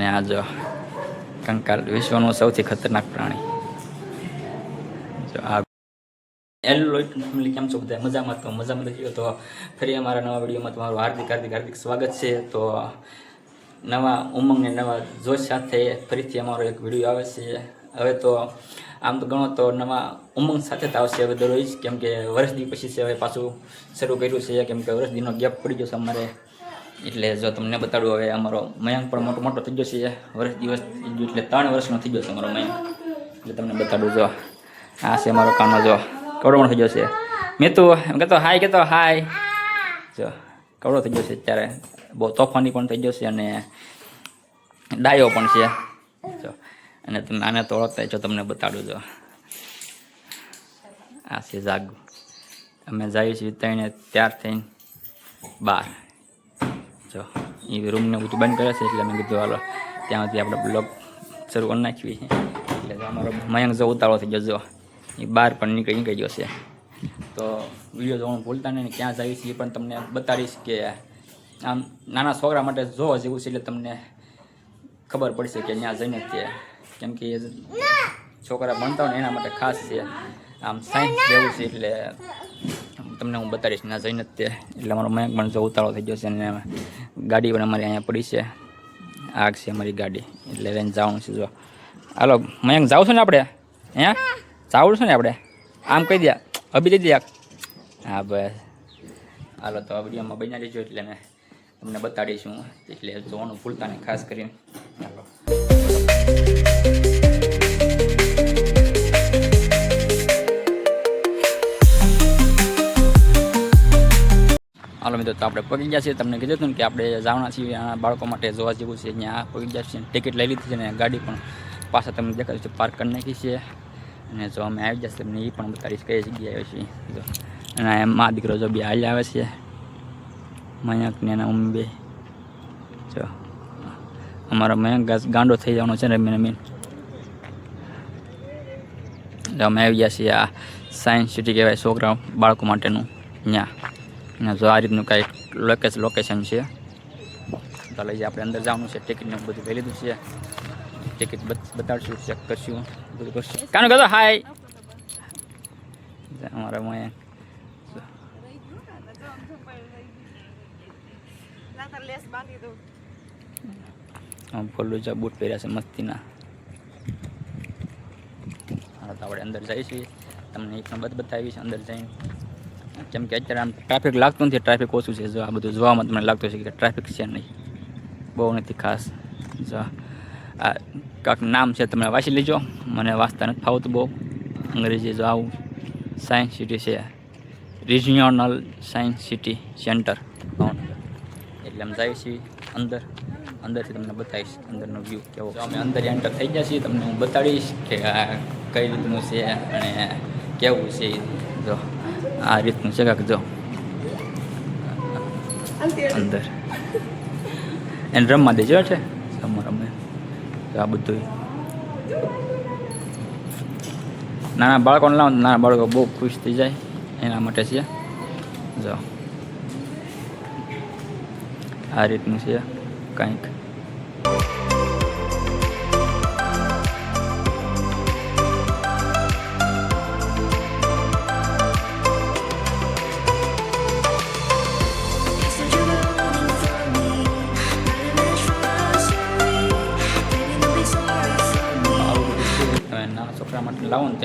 ને આ જો કંકાલ, વિશ્વનું સૌથી ખતરનાક પ્રાણી. આ હેલો ફેમિલી, કેમ છો બધા? મજામાં તો મજામાં રહીજો તો ફરી અમારા નવા વિડીયોમાં તમારું હાર્દિક હાર્દિક હાર્દિક સ્વાગત છે. તો નવા ઉમંગ ને નવા જોશ સાથે ફરીથી અમારો એક વીડિયો આવે છે. હવે તો આમ તો ગણો તો નવા ઉમંગ સાથે જ આવશે હવે દરરોજ, કેમ કે વર્ષ દી પછી છે, હવે પાછું શરૂ કર્યું છે, કેમ કે વર્ષ દીનો ગેપ પડી ગયો છે અમારે. એટલે જો તમને બતાડું હવે અમારો મયંક પણ મોટો મોટો થઈ ગયો છે. વર્ષ દિવસ થઈ ગયું એટલે ત્રણ વર્ષનો થઈ ગયો છે અમારો મયંક. એટલે તમને બતાડું જો. આ છે મારો કાનો જો. કવડો પણ થઈ ગયો છે. મેં તો એમ કહેતો હાય કહેતો હાય જો, કવડો થઈ ગયો છે અત્યારે. બહુ તોફાની પણ થઈ ગયો છે અને ડાયો પણ છે. જો, અને તમે આને તો ઓળખતા છો તમને બતાડું જો. આ છે જાગુ અમે જઈએ છીએ ત્રણે, ત્યાર થઈને બાર. જો, એ રૂમને બધું બંધ કરે છે એટલે મેં કીધું, હાલો, ત્યાંથી આપણે બ્લોગ શરૂ કરી નાખવી એટલે જો અમારો મયંક જો ઉતાળો થઈ ગયો, જો, એ બહાર પણ નીકળી નીકળી ગયો છે. તો વીડિયો જોવાનું ભૂલતા નહીં ક્યાં જાય છે એ પણ તમને બતાડીશ કે આમ નાના છોકરા માટે જોવા જેવું છે એટલે તમને ખબર પડશે કે ત્યાં જઈને તે કેમ કે એ છોકરા ભણતા હોય ને એના માટે ખાસ છે. આમ સાયન્સ જેવું છે એટલે તમને હું બતાડીશ. ના જઈને જ તે, એટલે અમારો મયંક પણ જો ઉતારો થઈ ગયો છે અને ગાડી પણ અમારી અહીંયા પડી છે. આગ છે અમારી ગાડી. એટલે લઈને જવાનું છે જો. હાલો, મયંક જાવ છો ને આપણે? હે? જાવું છું ને આપણે? આમ કહી દે. અભી દઈ દે હા, બસ. હાલો, તો આ વિડીયોમાં બન્યા રહીજો એટલે મેં તમને બતાડીશું એટલે જોવાનું ભૂલતા નહીં, ખાસ કરીને. હાલો મિત્રો, તો આપણે પગી ગયા છીએ. તમને કીધું હતું કે આપણે જવાના છીએ બાળકો માટે જોવા જેવું છે. ત્યાં પગી ગયા છીએ. ટિકિટ લઈ લીધી છે અને ગાડી પણ પાછા તમને દેખાડ્યું છે. પાર્ક કરી નાખી છે. અને જો અમે આવી જશે તમને એ પણ બતાવીશ કઈ જગ્યાએ છીએ. અને મા દીકરો જો બે હાલ આવે છે. મયંક ને એના બે. જો. અમારો મયંક ગાંડો થઈ જવાનો છે ને મેં મેન અમે આવી ગયા છીએ આ સાયન્સ સિટી કહેવાય છોકરા બાળકો માટેનું. ત્યાં અને જો આ રીતનું કાંઈક લોકેશ લોકેશન છે. તો લઈ આપણે અંદર જવાનું છે. ટિકિટને બધું લઈ લીધું છે. ટિકિટ બતાડશું ચેક કરશું. બધું કરશું. કાનું કહેતો હાય અમારા મયંક આમ ફોલું બૂટ પહેર્યા છે મસ્તીના. હા, તો આપણે અંદર જઈશું. તમને એક બધ બતાવીશ, અંદર જઈને. કેમ કે અત્યારે આમ ટ્રાફિક લાગતું નથી ટ્રાફિક ઓછું છે. જો આ બધું જોવામાં તમને લાગતું છે કે ટ્રાફિક છે નહીં. બહુ નથી ખાસ. જો આ કાંક નામ છે તમે વાંચી લેજો. મને વાંચતા નથી ફાવતું બહુ. અંગ્રેજી જો આવું સાયન્સ સિટી છે. રિજિયોનલ સાયન્સ સિટી સેન્ટર એટલે અમે જઈએ છીએ અંદર. અંદરથી તમને બતાવીશ અંદરનો વ્યૂ કેવો અમે અંદર એન્ટર થઈ ગયા છીએ, તમને હું બતાડીશ કે આ કઈ રીતનું છે અને કેવું છે. આ રીતનું છે કાંક જો. અંદર. એને રમવા દેજો છે. રમવા રમે આ બધું. નાના બાળકોને લાવો નાના બાળકો બહુ ખુશ થઈ જાય એના માટે છે. જો. આ રીતનું છે કંઈક.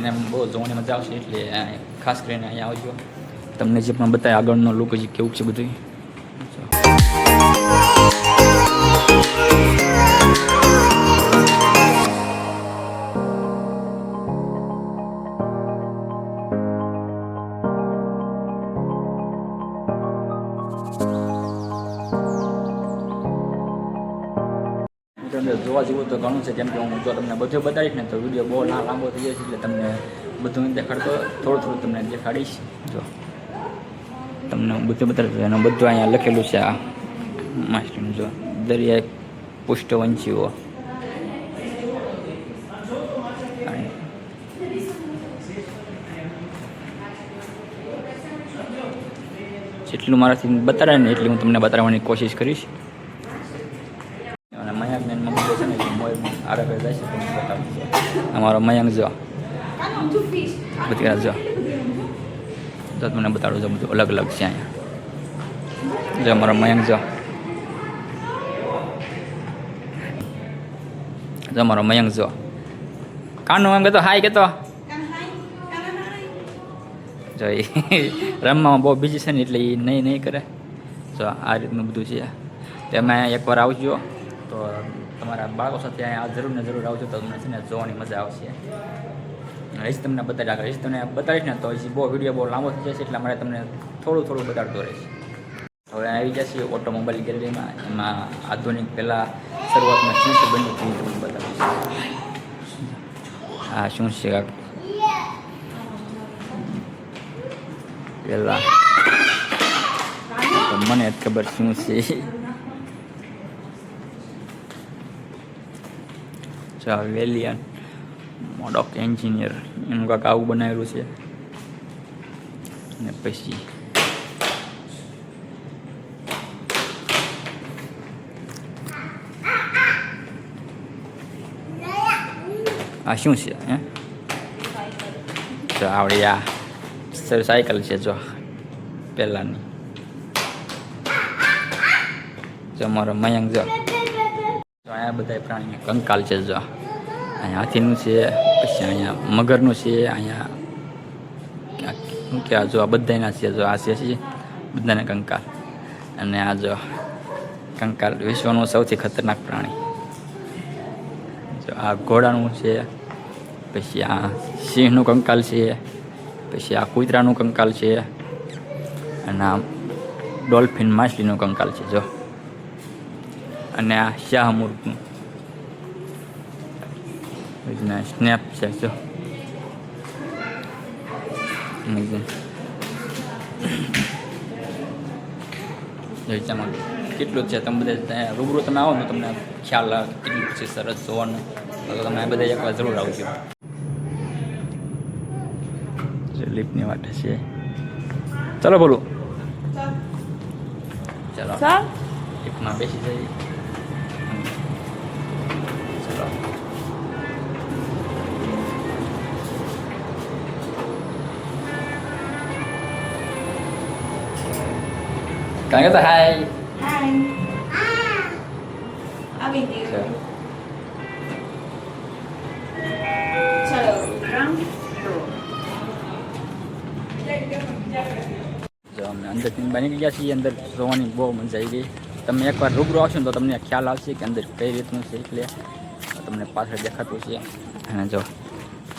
માટે એમ બહુ જોવાની મજા આવશે એટલે ખાસ કરીને અહીંયા આવજો. તમને જે પણ બતાવે આગળનો લુક હજી કેવું છે બધું તમને જોવા જેવું તો ઘણું છે કેમ કે હું જો તમને બધું બતાવીશ ને, તો વીડિયો બહુ ના લાંબો થઈ જશે એટલે તમને બધું દેખાડતો, થોડું થોડું તમને દેખાડીશ. જો, તમને બધું બતાડીશ એનું બધું અહીંયા લખેલું છે આ માસ્ટરનું જો દરિયા પુષ્ટવંશીઓ. જેટલું મારાથી બતાડાય ને એટલી હું તમને બતાવવાની કોશિશ કરીશ અને મયાકને એની મમ્મી છે ને એ મોર આગળ આગળ જાય છે તમને બતાવું છું અમારો મયંક જો બધી જો તો તમને બતાડું છું બધું અલગ અલગ છે અહીંયા જો અમારો મયંક જો જો અમારો મયંક જો કાનો એમ કહેતો હાય કહેતો જો એ રમવામાં બહુ બીજી છે ને એટલે એ નહીં નહીં કરે જો આ રીતનું બધું છે તમે એકવાર આવજો તો તમારા બાળકો સાથે અહીંયા જરૂર ને જરૂર આવજો તો તમને છે ને જોવાની મજા આવશે. હજી તમને બતાવી આગળ. હજી તમને બતાવીશ ને તો હજી બહુ વીડિયો બહુ લાંબો થઈ જશે એટલા માટે તમને થોડું થોડું બતાડતો રહીશ. હવે આવી જશે ઓટોમોબાઈલ ગેલેરીમાં. એમાં આધુનિક પહેલાં શરૂઆતમાં શું છે બન્યું તે તમને બતાવીશ. હા, શું છે પહેલાં. મને ખબર શું છે. જો વેલિયન મોડોક એન્જિનિયર એનું કાંક આવું બનાવેલું છે ને પછી આ શું છે હે જો આવડી આ સર સાયકલ છે જો પહેલાંની જો મારો મયંક જો અહીંયા બધા પ્રાણીઓ કંકાલ છે જો. અહીંયા હાથીનું છે, પછી અહીંયા મગરનું છે, અહીંયા શું કે જો આ બધાના છે, જો આ છે બધાને કંકાલ. અને આ જો કંકાલ વિશ્વનું સૌથી ખતરનાક પ્રાણી. જો આ ઘોડાનું છે, પછી આ સિંહનું કંકાલ છે, પછી આ કૂતરાનું કંકાલ છે, અને આ ડોલ્ફિન માછલીનું કંકાલ છે, જો. અને આ શાહમૂર્ગનું સ્નેપ છે જો. અને જે- કેટલું છે? તમે બધા રૂબરૂ તમે આવો ને તમને ખ્યાલ આવે કેટલું છે સરસ જોવાનું. તો તમે બધા એકવાર જરૂર આવજો. લિફ્ટની વાત છે. ચલો બોલો. ચલો. લિફ્ટમાં બેસી જઈએ. કાંઈ કહેતા હાય હાય આવી ચલો. ગયું ચલો રાઉન્ડ જો અમે અંદરથી બની ગયા છીએ અંદર જોવાની બહુ મજા આવી ગઈ તમે એકવાર રૂબરૂ આવશો ને તો તમને ખ્યાલ આવશે કે અંદર કઈ રીતનું છે એટલે તમને પાછળ દેખાતું છે અને જો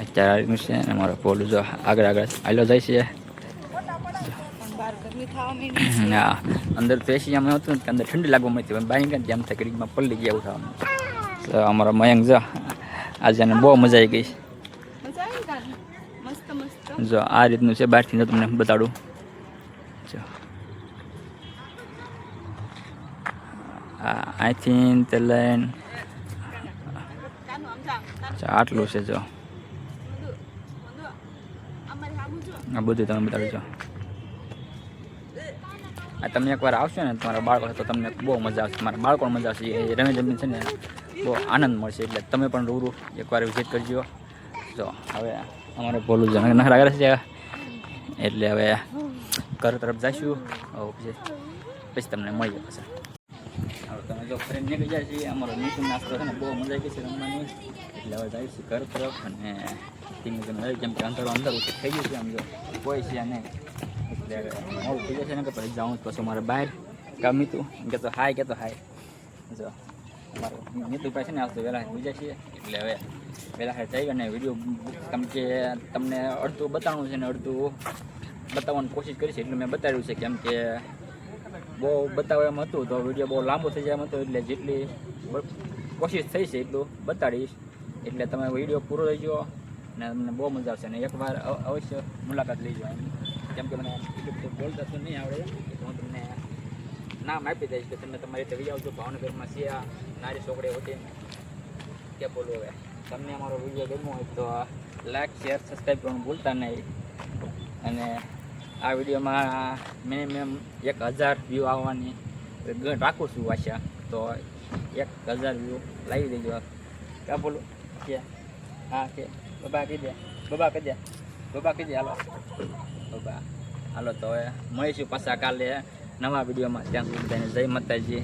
અત્યારે આવ્યું છે અને મારો પોલું જો આગળ આગળ આવેલો જાય છે હા. અંદર તો એસી આમ હતું કે અંદર ઠંડી લાગવા મળતી પણ બહાર જામ જેમ થાય ઘડીકમાં પલ્લી ગયા એવું થવાનું તો અમારા મયંક જો આજે એને બહુ મજા આવી ગઈ જો આ રીતનું છે બહારથી જો તમને બતાડું. જો. આઈ અહીંથી તે લઈને આટલું છે જો. આ બધું તમે બતાડો છો આ તમે એકવાર આવશો ને તમારા બાળકો તો તમને બહુ મજા આવશે. તમારા બાળકોને મજા આવશે. એ રમે જમીન છે ને બહુ આનંદ મળશે. એટલે તમે પણ રૂબરૂ એકવાર વિઝિટ કરજો. જો, હવે અમારે બોલું છે નખરા કરે છે. એટલે હવે ઘર તરફ જઈશું પછી પછી તમને મળીએ પછી. હવે તમે જો ફ્રેન્ડ નીકળી જાય છે. અમારો નીચું નાસ્તો છે ને બહુ મજા આવી છે રમવાની. એટલે હવે જઈશું ઘર તરફ અને ધીમે ધીમે જેમ કે અંધારું અંદર થઈ ગયું છે આમ જો. કોઈ છે નહીં. મોડું થઈ જશે ને કે પછી જાઉં પછી મારે બહાર. ગમી તું એમ કે તો હાય કહેતો હાય. જો, અમારો નીતુ પાસે ને આવતો વહેલા હોઈ છે એટલે હવે વહેલા જઈ અને વીડિયો કેમ કે તમને અડધું બતાવવાનું છે ને અડધું બતાવવાની કોશિશ કરી છે. એટલું મેં બતાવ્યું છે કેમ કે બહુ બતાવવા એમ હતું તો વીડિયો બહુ લાંબો થઈ જાય એમ હતો. એટલે જેટલી કોશિશ થઈ છે એટલું બતાડીશ. એટલે તમે વીડિયો પૂરો રહેજો અને તમને બહુ મજા આવશે. અને એકવાર અવશ્ય મુલાકાત લઈ એમ. કેમ કે મને બધું બોલતા તો નહીં આવડે. તો હું તમને નામ આપી દઈશ કે તમે તમારી રીતે આવજો. ભાવનગરમાં સિયા નારી છોકરી હોતી કે બોલો હવે? તમને અમારો વીડિયો ગમ્યો હોય તો લાઈક શેર સબસ્ક્રાઈબ કરવાનું ભૂલતા નહીં. અને આ વિડીયોમાં મિનિમમ એક હજાર વ્યૂ આવવાની. રાખું છું આશા. તો એક હજાર વ્યૂ લાવી દેજો. ક્યાં બોલું? કે? હા, કે? બબા કહી દે. બબા કહી દે. બબા કહી દે, હાલો. બબા હાલો તો હવે મળીશું પાછા કાલે નવા વિડીયોમાં. ત્યાં સુધી જય માતાજી.